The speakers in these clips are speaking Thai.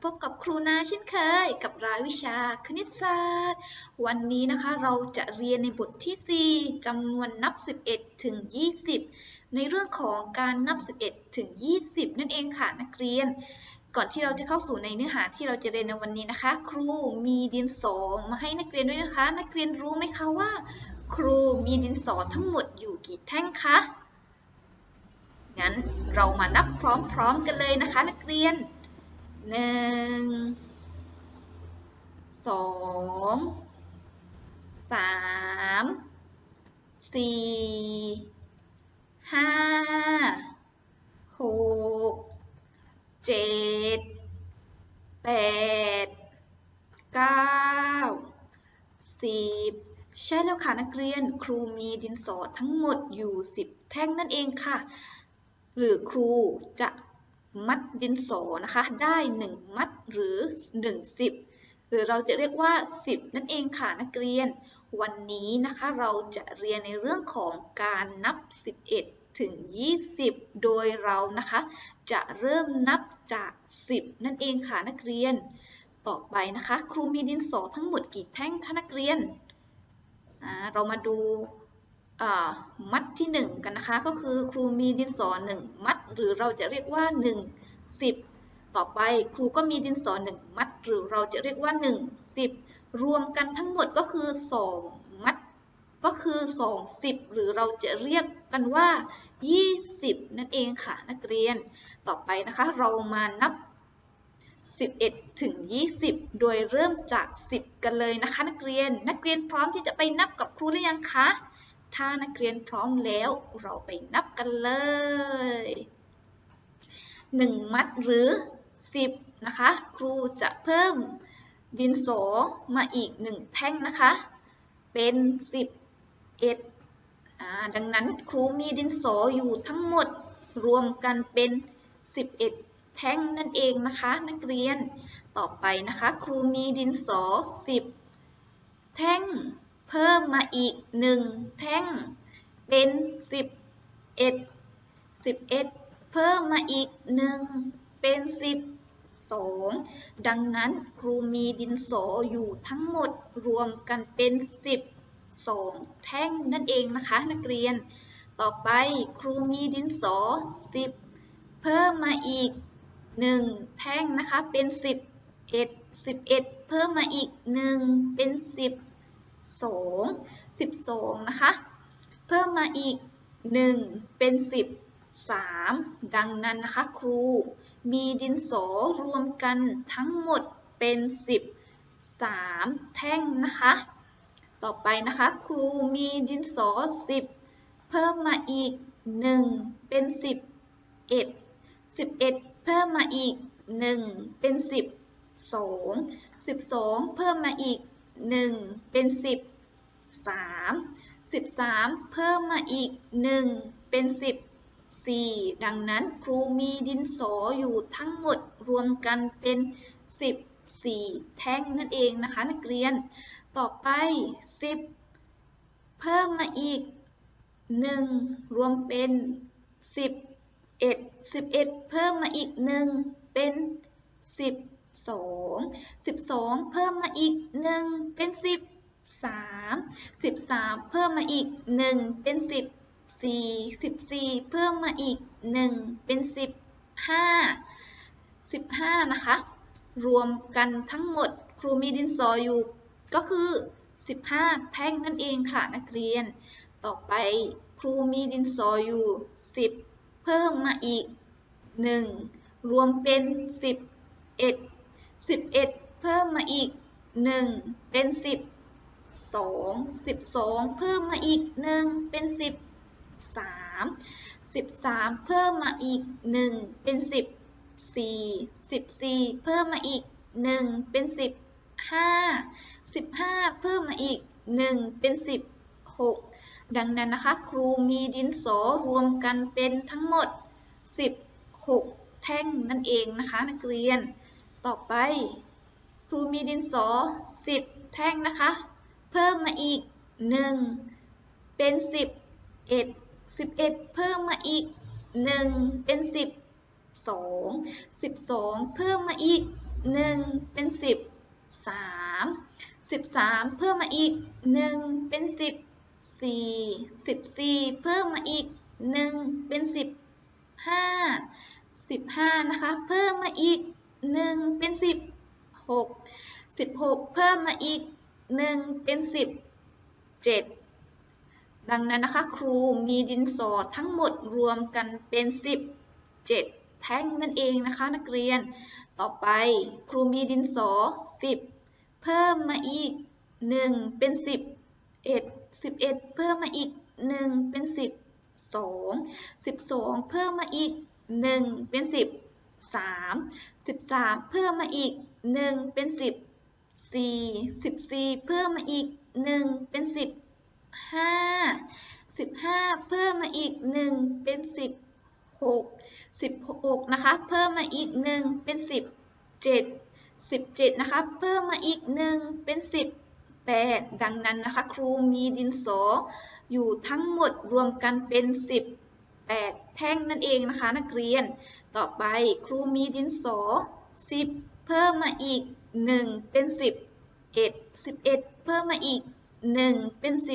พบกับครูนาเช่นเคย กับรายวิชาคณิตศาสตร์ วันนี้นะคะเราจะเรียนในบทที่ 4จำนวนนับ 11 ถึง 20 ในเรื่องของการนับ 11 ถึง 20 นั่นเองค่ะนักเรียน ก่อนที่เราจะเข้าสู่ในเนื้อหาที่เราจะเรียนในวันนี้นะคะ ครูมีดินสอมาให้นักเรียนด้วยนะคะ นักเรียนรู้ไหมคะว่า ครูมีดินสอทั้งหมดอยู่กี่แท่งคะงั้นเรามานับพร้อมๆกันเลยนะคะ นักเรียน หนึ่งสองสามสี่ห้าหกเจ็ดแปดเก้าสิบใช่แล้วค่ะนักเรียนครูมีดินสอทั้งหมดอยู่ 10 แท่งนั่นเองค่ะ หรือครูจะ มัดดินสอนะคะ ได้ 1 มัดหรือ 1 10 หรือเราจะเรียกว่า 10 นั่นเองค่ะนักเรียน วันนี้นะคะเราจะเรียนในเรื่องของการนับ 11 ถึง 20 โดยเรานะคะ จะเริ่มนับจาก 10 นั่นเองค่ะนักเรียน ต่อไปนะคะ ครูมีดินสอทั้งหมดกี่แท่งคะนักเรียน เรามาดู มัดที่ 1 กันนะคะ ก็คือครูมีดินสอ1มัด หรือเราจะเรียกว่า 1 10 ต่อไปครูก็มีดินสอ1มัด หรือเราจะเรียกว่า 1 10 รวมกันทั้งหมดก็คือ 2 มัด ก็คือ 2 10 หรือเราจะเรียกกันว่า 20 นั่นเองค่ะนักเรียน ต่อไปนะคะเรามานับ 11 ถึง 20 โดยเริ่มจาก 10 กันเลยนะคะ นักเรียน นักเรียนพร้อมที่จะไปนับกับครูหรือยังคะ ถ้านักเรียนพร้อมแล้วเราไปนับกันเลย 1 มัดหรือ 10 นะคะ ครูจะเพิ่มดินสอมาอีก 1 แท่งนะคะ เป็น 11ดังนั้นครูมีดินสออยู่ทั้งหมดรวมกันเป็น 11 แท่งนั่นเองนะคะ นักเรียนต่อไปนะคะ ครูมีดินสอ 10 แท่ง เพิ่มมาอีก 1 แท่ง เป็น 11 11 เพิ่มมาอีก 1 เป็น12ดังนั้นครูมีดินสออยู่ทั้งหมดรวมกันเป็น 12 แท่งนั่นเองนะคะนักเรียน ต่อไปครูมีดินสอ 10 เพิ่มมาอีก 1 แท่งนะคะเป็น 11 11 เพิ่มมาอีก 1 เป็น 10 2 12นะคะ เพิ่มมาอีก1เป็น10 3ดังนั้นนะคะครู มีดินสอรวมกันทั้งหมดเป็น10 3แท่งนะคะ ต่อไปนะคะครูมีดินสอ10เพิ่มมาอีก1เป็น10 11 11เพิ่มมาอีก1เป็น10 2 12เพิ่มมาอีก 1 เป็น 10 3 13 เพิ่มมาอีก 1 เป็น 10 4 ดังนั้นครูมีดินสออยู่ทั้งหมดรวมกันเป็น 14 แท่งนั่นเองนะคะนักเรียน ต่อไป 10 เพิ่มมาอีก 1 รวมเป็น 11 11 เพิ่มมาอีก 1 เป็น 10 12 12 เพิ่มมาอีก 1 เป็น 10 3 13 เพิ่มมาอีก 1 เป็น 10 4 14 เพิ่มมาอีก 1 เป็น15 15 นะคะ รวมกันทั้งหมดครูมีดินสออยู่ก็คือ 15 แท่งนั่นเองค่ะนักเรียน ต่อไปครูมีดินสออยู่ 10 เพิ่มมาอีก 1 รวมเป็น 11 11 เพิ่มมาอีก 1 เป็น 10 2 12 เพิ่มมาอีก 1 เป็น13 13 เพิ่มมาอีก 1 เป็น14 14 เพิ่มมาอีก 1 เป็น15 15 เพิ่มมาอีก 1 เป็น 16 ดังนั้นนะคะ ครูมีดินสอรวมกันเป็นทั้งหมด 16 แท่งนั่นเองนะคะ นักเรียน ต่อไปครูมีดินสอ 10 แท่งนะคะ เพิ่มมาอีก 1 เป็น11 11 เพิ่มมาอีก 1 เป็น 10 2 12 เพิ่มมาอีก 1 เป็น 10 3 13 เพิ่มมาอีก 1 เป็น 10 4 14 เพิ่มมาอีก 1 เป็น 10 5 15 นะคะ เพิ่มมาอีก 1เป็น10 6 16เพิ่มมาอีก1เป็น10 7ดังนั้นนะคะครูมีดินสอทั้งหมดรวมกันเป็น17แท่งนั่นเองนะคะนักเรียน ต่อไปครูมีดินสอ10เพิ่มมาอีก1เป็น10 11 11เพิ่มมาอีก1เป็น10 2 12เพิ่มมาอีก1เป็น10 3 13 เพิ่มมาอีก 1 เป็น 10 4 14 เพิ่มมาอีก 1 เป็น 10 5 15 เพิ่มมาอีก 1 เป็น16 16 นะคะ เพิ่มมาอีก 1 เป็น17 17 นะคะ เพิ่มมาอีก 1 เป็น 18 ดังนั้นนะคะ ครูมีดินสออยู่ทั้งหมดรวมกันเป็น 8 แท่งนั่นเองนะคะ นักเรียน ต่อไปครูมีดินสอ 10 เพิ่มมาอีก 1 เป็น 10 1 11 เพิ่มมาอีก 1 เป็น 10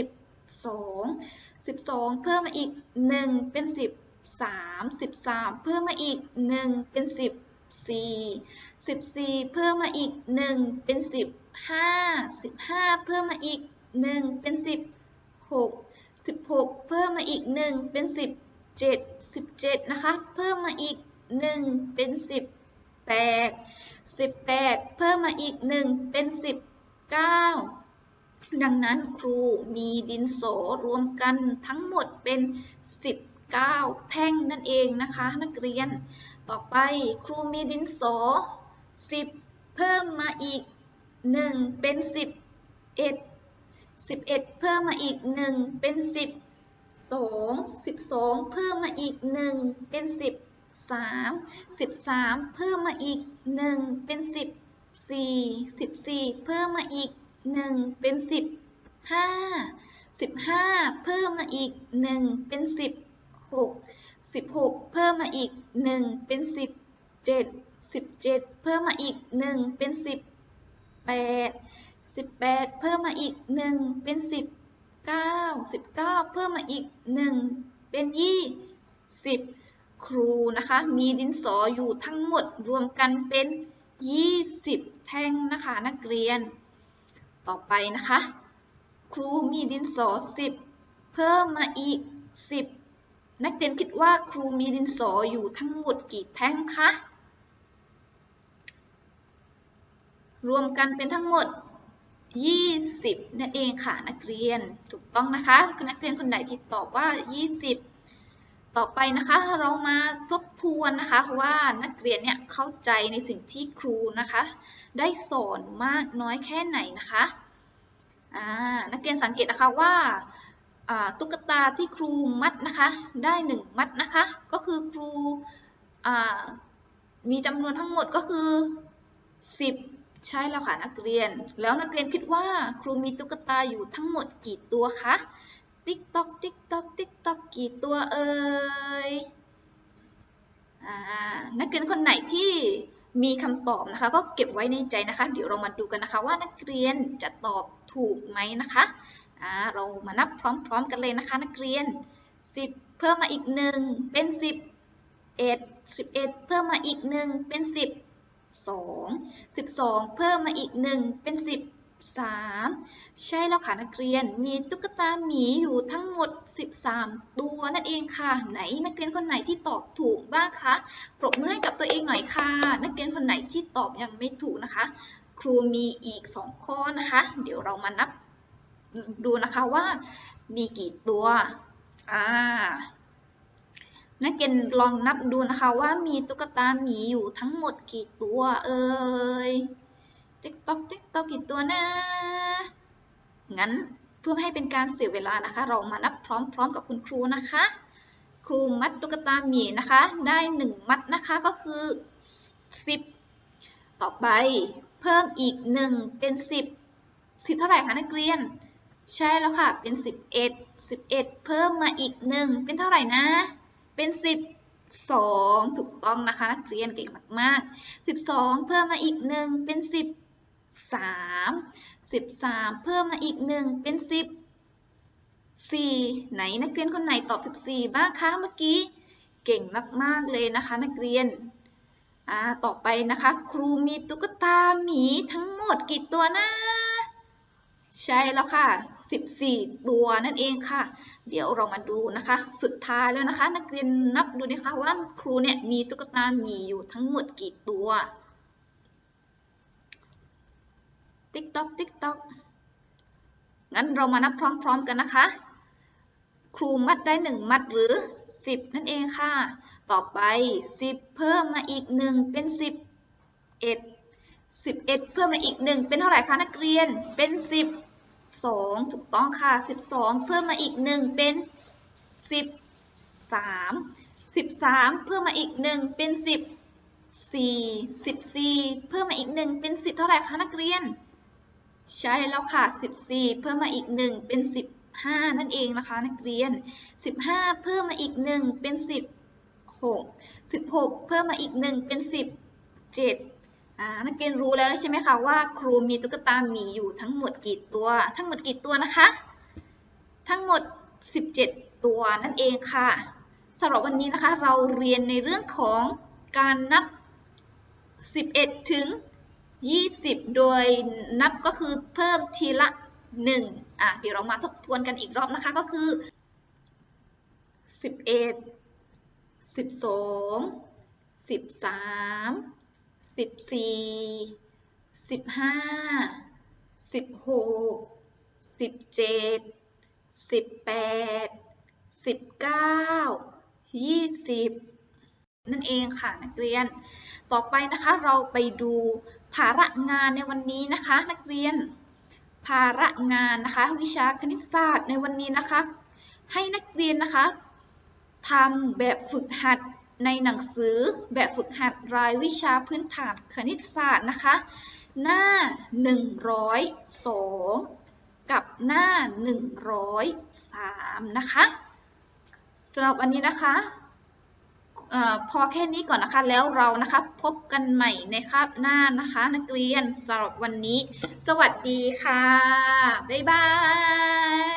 2 12 เพิ่มมาอีก 1 เป็น 10 3 13 เพิ่มมาอีก 1 เป็น 10 4 14 เพิ่มมาอีก 1 เป็น 10 5 15 เพิ่มมาอีก 1 เป็น 10 6 16 เพิ่มมาอีก 1 เป็น 10 7 17 นะคะ เพิ่มมาอีก 1 เป็น 18 18 เพิ่มมาอีก 1 เป็น 19 ดังนั้นครูมีดินโสรวมกันทั้งหมดเป็น 19 แท่งนั่นเองนะคะ นักเรียน ต่อไปครูมีดินโส 10 เพิ่มมาอีก 1 เป็น 11 11 เพิ่มมาอีก 1 เป็น 10 2 12 เพิ่มมาอีก 1 เป็น 13 13 เพิ่มมาอีก 1 เป็น 14 14 เพิ่มมาอีก 1 เป็น 15 15 เพิ่มมาอีก 1 เป็น 16 16 เพิ่มมาอีก 1 เป็น 17 17 เพิ่มมาอีก 1 เป็น 18 18 เพิ่มมาอีก 1 เป็น 10 9 19 เพิ่มมาอีก 1 เป็น 20 ครูนะคะ มีดินสออยู่ทั้งหมดรวมกันเป็น 20 แท่งนะคะนักเรียน ต่อไปนะคะ ครูมีดินสอ 10 เพิ่มมาอีก 10 นักเรียนคิดว่าครูมีดินสออยู่ทั้งหมดกี่แท่งคะ รวมกันเป็นทั้งหมด 20 นั่นเองค่ะนักเรียนถูกต้องนะคะนักเรียนคนไหนที่ตอบว่า 20 ต่อไปนะคะ เรามาทบทวนนะคะว่านักเรียนเนี่ยเข้าใจในสิ่งที่ครูนะคะ ได้สอนมากน้อยแค่ไหนนะคะนักเรียนสังเกตนะคะว่าตุ๊กตาที่ครูมัดนะคะได้ 1 มัดนะคะ ก็คือครูมีจำนวนทั้งหมดก็คือ 10 ใช่แล้วค่ะนักเรียน แล้วนักเรียนคิดว่าครูมีตุ๊กตาอยู่ทั้งหมดกี่ตัวคะติ๊กตอกติ๊กตอกติ๊กตอกกี่ตัวเอ่ยนักเรียนคนไหนที่มีคำตอบนะคะ ก็เก็บไว้ในใจนะคะ เดี๋ยวเรามาดูกันนะคะ ว่านักเรียนจะตอบถูกไหมนะคะเรามานับพร้อมๆกันเลยนะคะ นักเรียน 10 เพิ่มมาอีก 1 เป็น 10 11 11เพิ่มมาอีก 1 เป็น 10 2 12 เพิ่มมาอีก 1 เป็น 13 ใช่แล้วค่ะนักเรียน มีตุ๊กตาหมีอยู่ทั้งหมด 13 ตัวนั่นเองค่ะ ไหนนักเรียนคนไหนที่ตอบถูกบ้างคะ ปรบมือให้กับตัวเองหน่อยค่ะ นักเรียนคนไหนที่ตอบยังไม่ถูกนะคะ ครูมีอีก 2 ข้อนะคะ เดี๋ยวเรามานับดูนะคะว่ามีกี่ตัว อ่า นักเรียนลองนับดูนะคะว่ามีตุ๊กตาหมีอยู่ทั้งหมดกี่ตัวเอ่ยติ๊กต๊อกติ๊กต๊อกกี่ตัวนะ งั้นเพื่อให้เป็นการเสียเวลานะคะ เรามานับพร้อมๆกับคุณครูนะคะ ครูมัดตุ๊กตาหมีนะคะ ได้ 1 มัดนะคะก็คือ 10 ต่อไปเพิ่มอีก 1 เป็น 10 10 เท่าไหร่คะนักเรียน ใช่แล้วค่ะเป็น 11 11 เพิ่มมาอีก 1 เป็นเท่าไหร่นะ เป็น10 2ถูกต้องนะคะนักเรียนเก่งมากๆ 12 เพิ่มมาอีก 1 เป็น13 13 เพิ่มมาอีก 1 เป็น 10 4 ไหนนักเรียนคนไหนตอบ 14 บ้างคะเมื่อกี้เก่งมากๆเลยนะคะนักเรียนอ่าต่อไปนะคะ ครูมีตุ๊กตาหมีทั้งหมดกี่ตัวนะ ใช่แล้วค่ะ 14 ตัวนั่นเองค่ะ เดี๋ยวเรามาดูนะคะ สุดท้ายแล้วนะคะ นักเรียนนับดูนะคะว่าครูเนี่ยมีตุ๊กตาหมีอยู่ทั้งหมดกี่ตัว ติ๊กต๊อกติ๊กต๊อกงั้นเรามานับพร้อมๆกันนะคะ ครูมัดได้ 1 มัดหรือ 10 นั่นเองค่ะ ต่อไป 10 เพิ่มมาอีก 1 เป็น 11 11 เพิ่มมาอีก 1 เป็นเท่าไหร่คะนักเรียนเป็น 10 2 ถูกต้องค่ะ 12 เพิ่มมาอีก 1 เป็น 13 13 เพิ่มมาอีก 1 เป็น 10 4 14 เพิ่มมาอีก 1 เป็น 10 เท่าไหร่คะนักเรียน ใช่แล้วค่ะ 14 เพิ่มมาอีก 1 เป็น 15 นั่นเองนะคะนักเรียน 15 เพิ่มมาอีก 1 เป็น16 16 เพิ่มมาอีก 1 เป็น17 นักเรียนรู้แล้วใช่ไหมคะว่าครูมีตุ๊กตาหมีอยู่ทั้งหมดกี่ตัว ทั้งหมดกี่ตัวนะคะ ทั้งหมด 17 ตัวนั่นเองค่ะสำหรับวันนี้นะคะเราเรียนในเรื่องของการนับ 11 ถึง 20 โดยนับก็คือเพิ่มทีละ 1 อะเดี๋ยวเรามาทบทวนกันอีกรอบนะคะก็คือ 11 12 13 14 15 16 17 18 19 20นั่นเองค่ะนักเรียน ต่อไปนะคะเราไปดูภาระงานในวันนี้นะคะ นักเรียน ภาระงานนะคะ วิชาคณิตศาสตร์ในวันนี้นะคะ ให้นักเรียนนะคะทำแบบฝึกหัด ในหนังสือแบบฝึกหัดรายวิชาพื้นฐานคณิตศาสตร์นะคะ หน้า 102 กับหน้า 103 นะคะสำหรับวันนี้นะคะออพอแค่นี้ก่อนนะคะแล้วเรานะคะพบกันใหม่ในคาบหน้านะคะ นักเรียนสำหรับวันนี้ สวัสดีค่ะ บ๊ายบาย